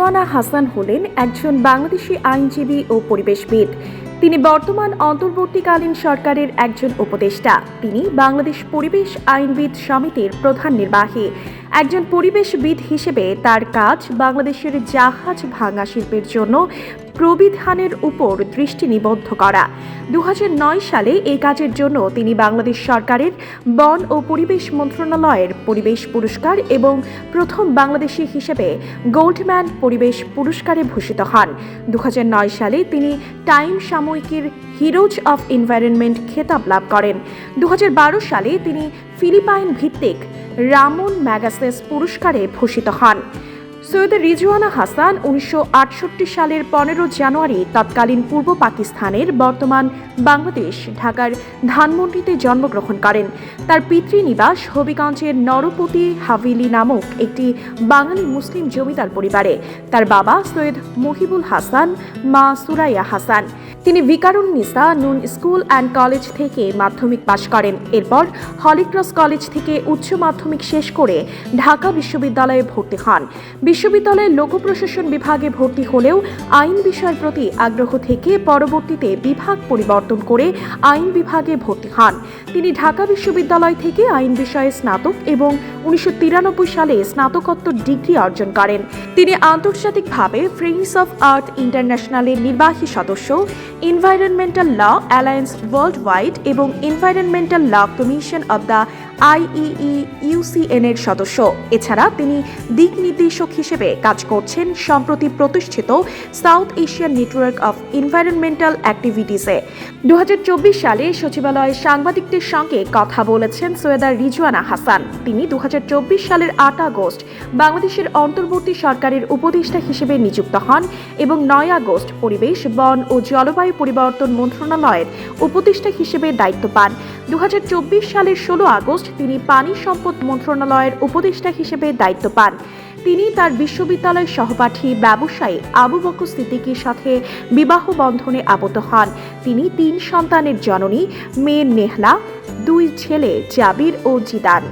রিজওয়ানা হাসান হলেন একজন বাংলাদেশি আইনজীবী ও পরিবেশবিদ। তিনি বর্তমান অন্তর্বর্তীকালীন সরকারের একজন উপদেষ্টা। তিনি বাংলাদেশ পরিবেশ আইনবিদ সমিতির প্রধান নির্বাহী। একজন পরিবেশবিদ হিসেবে তার কাজ বাংলাদেশের জাহাজ ভাঙা শিল্পের জন্য প্রবিধানের উপর দৃষ্টি নিবদ্ধ করা। দু হাজার নয় সালে এই কাজের জন্য তিনি বাংলাদেশ সরকারের বন ও পরিবেশ মন্ত্রণালয়ের পরিবেশ পুরস্কার এবং প্রথম বাংলাদেশি হিসেবে গোল্ডম্যান পরিবেশ পুরস্কারে ভূষিত হন। দু হাজার নয় সালে তিনি টাইম সাময়িকীর হিরোজ অফ এনভায়রনমেন্ট খেতাব লাভ করেন। দু হাজার বারো সালে তিনি ফিলিপাইন ভিত্তিক রামন ম্যাগাসেস পুরস্কারে ভূষিত হন। সৈয়দ রিজওয়ানা হাসান উনিশশো আটষট্টি সালের পনেরো জানুয়ারি তৎকালীন পূর্ব পাকিস্তানের বর্তমান বাংলাদেশ ঢাকার ধানমন্ডিতে জন্মগ্রহণ করেন। তার পিতৃনিবাস হবিগঞ্জের নরপতি হাভিলি নামক একটি বাঙালি মুসলিম জমিদার পরিবারে। তার বাবা সৈয়দ মহিবুল হাসান, মা সুরাইয়া হাসান। তিনি বিকারুন নিসা নুন স্কুল অ্যান্ড কলেজ থেকে মাধ্যমিক পাশ করেন। এরপর হলিক্রস কলেজ থেকে উচ্চ মাধ্যমিক শেষ করে ঢাকা বিশ্ববিদ্যালয়ে ভর্তি হন। বিশ্ববিদ্যালয়ের লোক প্রশাসন বিভাগে ভর্তি হলেও আইন বিষয়ের প্রতি আগ্রহ থেকে পরবর্তীতে বিভাগ পরিবর্তন করে আইন বিভাগে ভর্তি হন। তিনি ঢাকা বিশ্ববিদ্যালয় থেকে আইন বিষয়ে স্নাতক এবং উনিশশো তিরানব্বই সালে স্নাতকোত্তর ডিগ্রি অর্জন করেন। তিনি আন্তর্জাতিকভাবে ফ্রেন্ডস অফ আর্থ ইন্টারন্যাশনালের নির্বাহী সদস্য, environmental law alliance worldwide এবং environmental law commission of the IEE, UCN এর সদস্য। এছাড়া তিনি দিক নির্দেশক হিসেবে কাজ করছেন সম্প্রতি প্রতিষ্ঠিত South Asian network of environmental অ্যাক্টিভিটিসে। দু হাজার চব্বিশ সালে সচিবালয়ে সাংবাদিকদের সঙ্গে কথা বলেছেন সৈয়দা রিজওয়ানা হাসান। তিনি দুহাজার চব্বিশ সালের আট আগস্ট বাংলাদেশের অন্তর্বর্তী সরকারের উপদেষ্টা হিসেবে নিযুক্ত হন এবং নয় আগস্ট পরিবেশ, বন ও জলবায়ু পরিবর্তন মন্ত্রণালয়ের উপদেষ্টা হিসেবে দায়িত্ব পান। দু হাজার চব্বিশ সালের ষোলো আগস্ট তিনি পানি সম্পদ মন্ত্রণালয়ের উপদেষ্টা হিসেবে দায়িত্ব পান। তিনি তার বিশ্ববিদ্যালয়ের সহপাঠী ব্যবসায়ী আবু বকর সিদ্দিকীর সাথে বিবাহ বন্ধনে আবদ্ধ হন। তিনি তিন সন্তানের জননী, মেয়ে নেহলা, দুই ছেলে, জাবির ও জিদান।